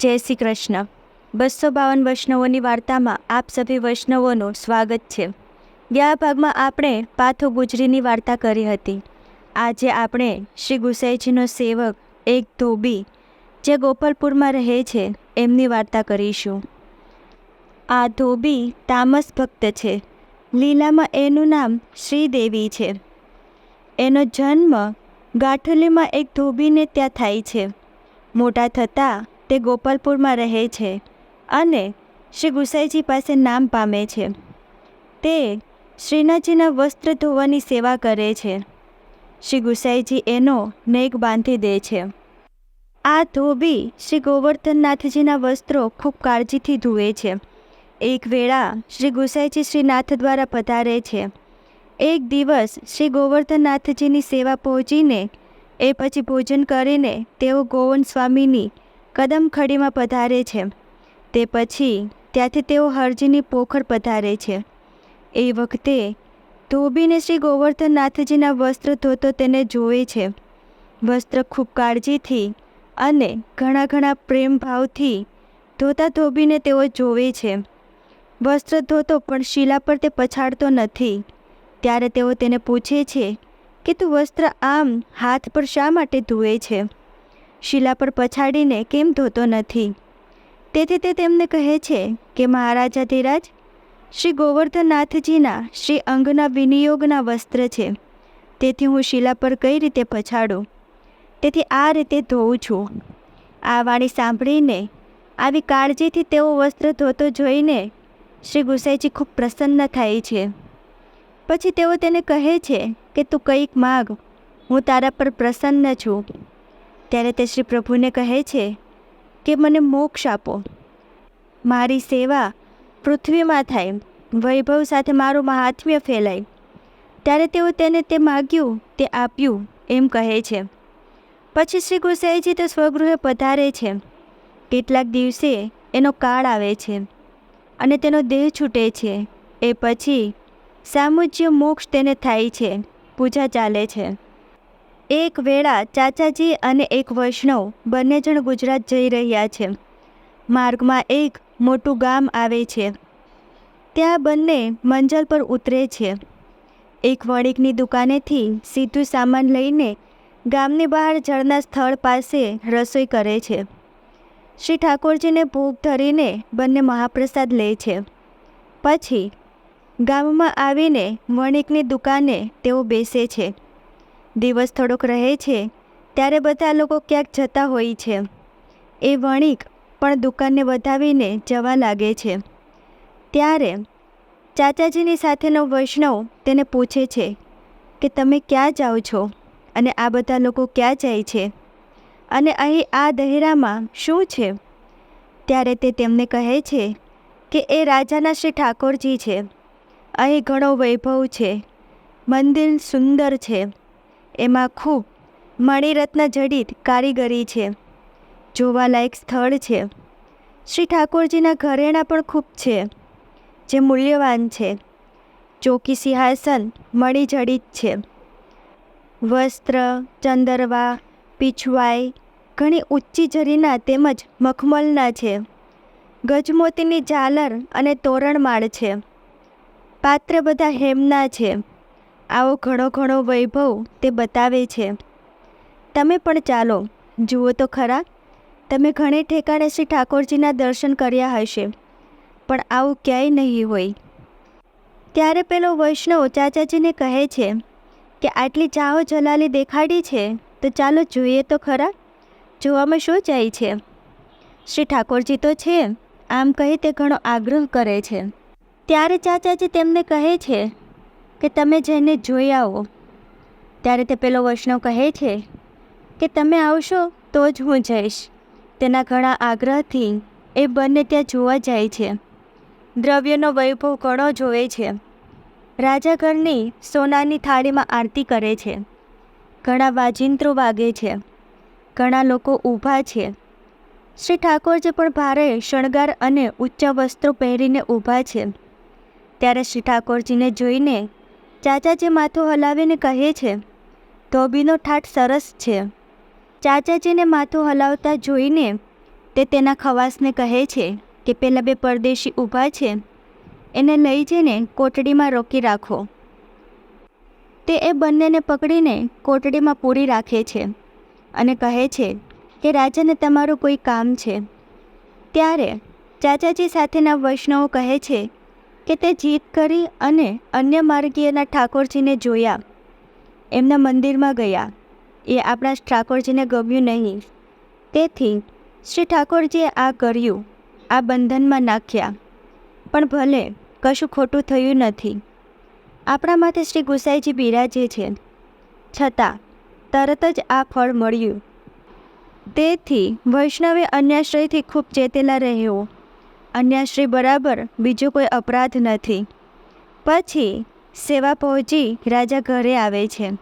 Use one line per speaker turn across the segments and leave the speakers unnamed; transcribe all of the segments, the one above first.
જય શ્રી કૃષ્ણ. બસો બાવન વૈષ્ણવોની વાર્તામાં આપ સભી વૈષ્ણવોનું સ્વાગત છે. ગયા ભાગમાં આપણે પાથો ગુજરીની વાર્તા કરી હતી. આજે આપણે શ્રી ગુસાઈજીનો સેવક એક ધોબી જે ગોપાલપુરમાં રહે છે, એમની વાર્તા કરીશું. આ ધોબી તામસ ભક્ત છે. લીલામાં એનું નામ શ્રીદેવી છે. એનો જન્મ ગાંઠલીમાં એક ધોબીને ત્યાં થાય છે. મોટા થતાં તે ગોપાલપુરમાં રહે છે અને શ્રી ગુસાઈજી પાસે નામ પામે છે. તે શ્રીનાથજીના વસ્ત્ર ધોવાની સેવા કરે છે. શ્રી ગુસાઈજી એનો નેક બાંધી દે છે. આ ધોબી શ્રી ગોવર્ધનનાથજીના વસ્ત્રો ખૂબ કાળજીથી ધુએ છે. એક વેળા શ્રી ગુસાઈજી શ્રીનાથ દ્વારા પધારે છે. એક દિવસ શ્રી ગોવર્ધનનાથજીની સેવા પહોંચીને એ પછી ભોજન કરીને તેઓ ગોવન સ્વામીની કદમખડીમાં પધારે છે. તે પછી ત્યાંથી તેઓ હરજીની પોખર પધારે છે. એ વખતે ધોબીને શ્રી ગોવર્ધનનાથજીના વસ્ત્ર ધોતો તેને જોવે છે. વસ્ત્ર ખૂબ કાળજીથી અને ઘણા ઘણા પ્રેમભાવથી ધોતા ધોબીને તેઓ જોવે છે. વસ્ત્ર ધોતો પણ શીલા પર તે પછાડતો નથી. ત્યારે તેઓ તેને પૂછે છે કે તું વસ્ત્ર આમ હાથ પર શા માટે ધોવે છે? શીલા પર પછાડીને કેમ ધોતો નથી? તેથી તે તેમને કહે છે કે, મહારાજા ધીરાજ, શ્રી ગોવર્ધનનાથજીના શ્રી અંગના વિનિયોગના વસ્ત્ર છે. તેથી હું શીલા પર કઈ રીતે પછાડું? તેથી આ રીતે ધોઉં છું. આ વાણી સાંભળીને આવી કાળજીથી તેઓ વસ્ત્ર ધોતો જોઈને શ્રી ગુસાઈજી ખૂબ પ્રસન્ન થાય છે. પછી તેઓ તેને કહે છે કે, તું કંઈક માગ. હું તારા પર પ્રસન્ન છું. ત્યારે તે શ્રી પ્રભુને કહે છે કે મને મોક્ષ આપો. મારી સેવા પૃથ્વીમાં થાય. વૈભવ સાથે મારું મહાત્મ્ય ફેલાય. ત્યારે તેઓ તેને તે માગ્યું, તે આપ્યું, એમ કહે છે. પછી શ્રી ગુસાઈજી તે સ્વગૃહે પધારે છે. કેટલાક દિવસે એનો કાળ આવે છે અને તેનો દેહ છૂટે છે. એ પછી સામુજ્ય મોક્ષ તેને થાય છે. પૂજા ચાલે છે. એક વેળા ચાચાજી અને એક વૈષ્ણવ બંને જણ ગુજરાત જઈ રહ્યા છે. માર્ગમાં એક મોટું ગામ આવે છે. ત્યાં બંને મંજલ પર ઉતરે છે. એક વણિકની દુકાનેથી સીધું સામાન લઈને ગામની બહાર જળના સ્થળ પાસે રસોઈ કરે છે. શ્રી ઠાકોરજીને ભોગ ધરીને બંને મહાપ્રસાદ લે છે. પછી ગામમાં આવીને વણિકની દુકાને તેઓ બેસે છે. દિવસ થોડોક રહે છે, ત્યારે બધા લોકો ક્યાંક જતા હોય છે. એ વણિક પણ દુકાનને વધાવીને જવા લાગે છે. ત્યારે ચાચાજીની સાથેનો વૈષ્ણવ તેને પૂછે છે કે, તમે ક્યાં જાઓ છો? અને આ બધા લોકો ક્યાં જાય છે? અને અહીં આ દહેરામાં શું છે? ત્યારે તે તેમને કહે છે કે, એ રાજાના શ્રી ઠાકોરજી છે. અહીં ઘણો વૈભવ છે. મંદિર સુંદર છે. એમાં ખૂબ મણિરત્ન જડિત કારીગરી છે. જોવાલાયક સ્થળ છે. શ્રી ઠાકોરજીના ઘરેણાં પણ ખૂબ છે, જે મૂલ્યવાન છે. ચોકી સિંહાસન મણિજડિત છે. વસ્ત્ર, ચંદરવા, પીછવાઈ, ઘણી ઊંચી જરીના તેમજ મખમલના છે. ગજમોતીની ઝાલર અને તોરણમાળ છે. પાત્ર બધા હેમના છે. આવો ઘણો ઘણો વૈભવ તે બતાવે છે. તમે પણ ચાલો, જુઓ તો ખરા, તમે ઘણી ઠેકાણે શ્રી ઠાકોરજીના દર્શન કર્યા હશે, પણ આવું ક્યાંય નહીં હોય. ત્યારે પેલો વૈષ્ણવ ચાચાજીને કહે છે કે આટલી ચાહો જલાલી દેખાડી છે, તો ચાલો જોઈએ તો ખરા, જોવામાં શું જાય છે? શ્રી ઠાકોરજી તો છે, આમ કહી તે ઘણો આગ્રહ કરે છે. ત્યારે ચાચાજી તેમને કહે છે કે તમે જઈને જોઈ આવો, ત્યારે તે પેલો વૈષ્ણવ કહે છે કે તમે આવશો તો જ હું જઈશ. તેના ઘણા આગ્રહથી એ બંને ત્યાં જોવા જાય છે. દ્રવ્યનો વૈભવ ઘણો જોવે છે. રાજા ઘરની સોનાની થાળીમાં આરતી કરે છે. ઘણા વાજિંત્રો વાગે છે. ઘણા લોકો ઊભા છે. શ્રી ઠાકોરજી પણ ભારે શણગાર અને ઊંચા વસ્ત્રો પહેરીને ઊભા છે. ત્યારે શ્રી ઠાકોરજીને જોઈને ચાચાજી માથું હલાવીને કહે છે, ધોબીનો ઠાઠ સરસ છે. ચાચાજીને માથું હલાવતા જોઈને તે તેના ખવાસને કહે છે કે પેલા બે પરદેશી ઊભા છે, એને લઈ જઈને કોટડીમાં રોકી રાખો. તે એ બંનેને પકડીને કોટડીમાં પૂરી રાખે છે અને કહે છે કે રાજાને તમારું કોઈ કામ છે. ત્યારે ચાચાજી સાથેના વૈષ્ણવો કહે છે કે તે જીત કરી અને અન્ય માર્ગીયના ઠાકોરજીને જોયા. એમના મંદિરમાં ગયા. એ આપણા ઠાકોરજીને ગમ્યું નહીં. તેથી શ્રી ઠાકોરજીએ આ કર્યું, આ બંધનમાં નાખ્યા. પણ ભલે, કશું ખોટું થયું નથી. આપણા માટે શ્રી ગુસાઈજી બિરાજે છે. છતાં, તરત જ આ ફળ મળ્યું. તેથી વૈષ્ણવે અન્યાશ્રયથી ખૂબ ચેતેલા રહેવો અન્યાશ્રય બરાબર બીજો કોઈ અપરાધ નથી. પછી સેવા પહોંચી રાજા ઘરે આવે છે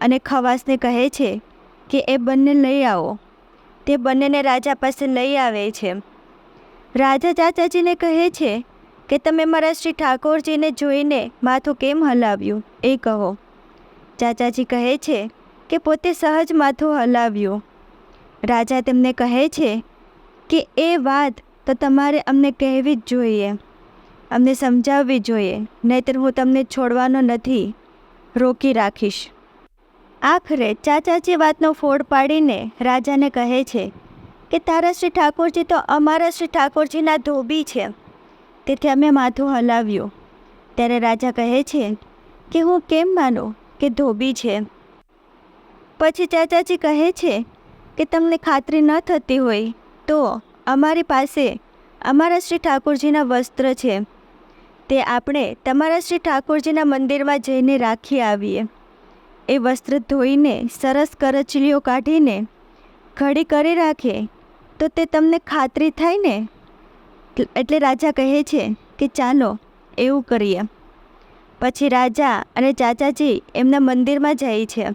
અને ખવાસને કહે છે કે એ બંને લઈ આવો. તે બંનેને રાજા પાસે લઈ આવે છે. રાજા ચાચાજીને કહે છે કે તમે મારા શ્રી ઠાકોરજીને જોઈને માથું કેમ હલાવ્યું એ કહો. ચાચાજી કહે છે કે પોતે સહજ માથું હલાવ્યું. રાજા તેમને કહે છે કે એ વાત તો તમારે અમને કહેવી જ જોઈએ. અમને સમજાવવી જોઈએ. નહીંતર હું તમને છોડવાનો નથી. રોકી રાખીશ. આખરે ચાચાજી વાતનો ફોડ પાડીને રાજાને કહે છે કે, તારા શ્રી ઠાકોરજી તો અમારા શ્રી ઠાકોરજીના ધોબી છે. તેથી અમે માથું હલાવ્યું. ત્યારે રાજા કહે છે કે, હું કેમ માનું કે ધોબી છે? પછી ચાચાજી કહે છે કે, તમને ખાતરી ન થતી હોય તો અમારી પાસે અમારા શ્રી ઠાકોરજીના વસ્ત્ર છે. તે આપણે તમારા શ્રી ઠાકોરજીના મંદિરમાં જઈને રાખી આવીએ. એ વસ્ત્ર ધોઈને, સરસ કરચલીઓ કાઢીને, ઘડી કરી રાખે તો તે તમને ખાતરી થાય ને? એટલે રાજા કહે છે કે ચાલો, એવું કરીએ. પછી રાજા અને ચાચાજી એમના મંદિરમાં જાય છે.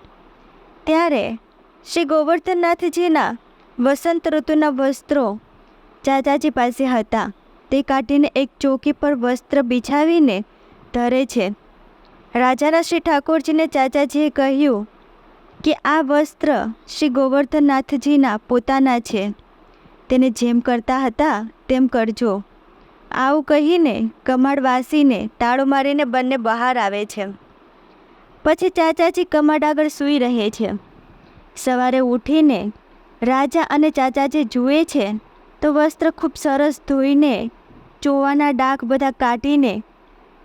ત્યારે શ્રી ગોવર્ધનનાથજીના વસંત ઋતુના વસ્ત્રો ચાચાજી પાસે હતા. તે કાઢીને એક ચોકી પર વસ્ત્ર બિછાવીને ધરે છે. રાજાના શ્રી ઠાકોરજીને ચાચાજીએ કહ્યું કે આ વસ્ત્ર શ્રી ગોવર્ધનનાથજીના પોતાના છે. તેને જેમ કરતા હતા, તેમ કરજો. આવું કહીને કમાડ વાસીને તાળો મારીને બંને બહાર આવે છે. પછી ચાચાજી કમાડ આગળ સૂઈ રહે છે. સવારે ઉઠીને રાજા અને ચાચાજી જુએ છે તો વસ્ત્ર ખૂબ સરસ ધોઈને, ચોવાના ડાઘ બધા કાઢીને,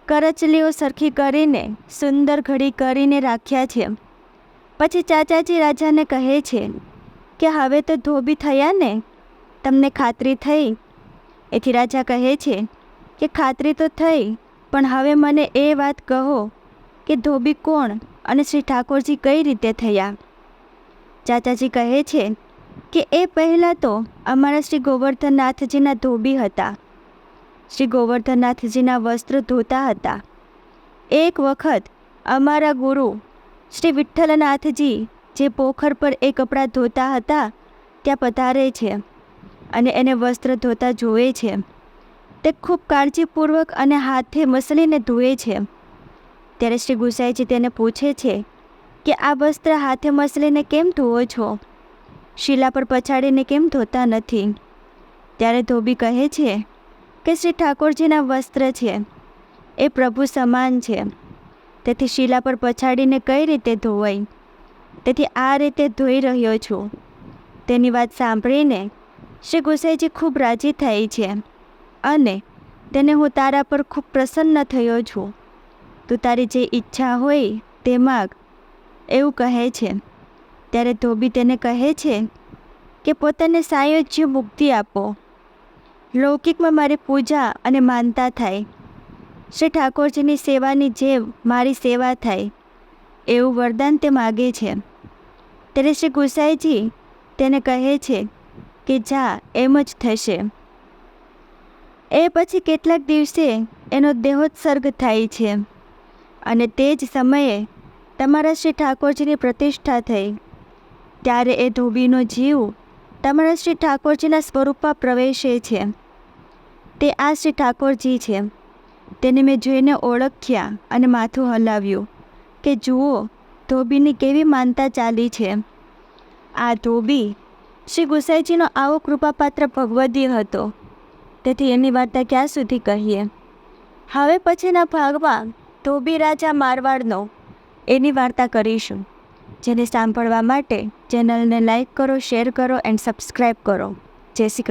કરચલીઓ સરખી કરીને, સુંદર ઘડી કરીને રાખ્યા છે. પછી ચાચાજી રાજાને કહે છે કે હવે તો ધોબી થયા ને, તમને ખાતરી થઈ? એથી રાજા કહે છે કે ખાતરી તો થઈ, પણ હવે મને એ વાત કહો કે ધોબી કોણ અને શ્રી ઠાકોરજી કઈ રીતે થયા? ચાચાજી કહે છે કે એ પહેલાં તો અમારા શ્રી ગોવર્ધનનાથજીના ધોબી હતા. શ્રી ગોવર્ધનનાથજીના વસ્ત્ર ધોતા હતા. એક વખત અમારા ગુરુ શ્રી વિઠ્ઠલનાથજી જે પોખર પર એ કપડાં ધોતા હતા, ત્યાં પધારે છે અને એને વસ્ત્ર ધોતા જોવે છે. તે ખૂબ કાળજીપૂર્વક અને હાથે મસલીને ધોવે છે. ત્યારે શ્રી ગુસાઈજી તેને પૂછે છે કે આ વસ્ત્ર હાથે મસલીને કેમ ધોવો છો? શીલા પર પછાડીને કેમ ધોતા નથી? ત્યારે ધોબી કહે છે કે શ્રી ઠાકોરજીના વસ્ત્ર છે. એ પ્રભુ સમાન છે. તેથી શીલા પર પછાડીને કઈ રીતે ધોવાય તેથી આ રીતે ધોઈ રહ્યો છું. તેની વાત સાંભળીને શ્રી ગુસાઈજી ખૂબ રાજી થઈ છે અને તેને હું તારા પર ખૂબ પ્રસન્ન થયો છું. તું તારી જે ઈચ્છા હોય તે માગ. એવું કહે છે. ત્યારે ધોબી તેને કહે છે કે પોતાને સાયોજ્ય મુક્તિ આપો. લૌકિકમાં મારી પૂજા અને માનતા થાય. શ્રી ઠાકોરજીની સેવાની જેમ મારી સેવા થાય. એવું વરદાન તે માગે છે. ત્યારે શ્રી ગુસાઈજી તેને કહે છે કે જા, એમ જ થશે. એ પછી કેટલાક દિવસે એનો દેહોત્સર્ગ થાય છે. અને તે જ સમયે તમારા શ્રી ઠાકોરજીની પ્રતિષ્ઠા થઈ. ત્યારે એ ધોબીનો જીવ તમારા શ્રી ઠાકોરજીના સ્વરૂપમાં પ્રવેશે છે. તે આ શ્રી ઠાકોરજી છે. તેને મેં જોઈને ઓળખ્યા અને માથું હલાવ્યું કે, જુઓ, ધોબીની કેવી માનતા ચાલી છે. આ ધોબી શ્રી ગુસાઈજીનો આવો કૃપાપાત્ર ભગવદી હતો. તેથી એની વાર્તા ક્યાં સુધી કહીએ? હવે પછીના ભાગમાં ધોબી રાજા મારવાડનો એની વાર્તા કરીશું. જેને સાંભળવા માટે ચેનલને લાઇક કરો શેર કરો એન્ડ સબસ્ક્રાઈબ કરો. જય શ્રી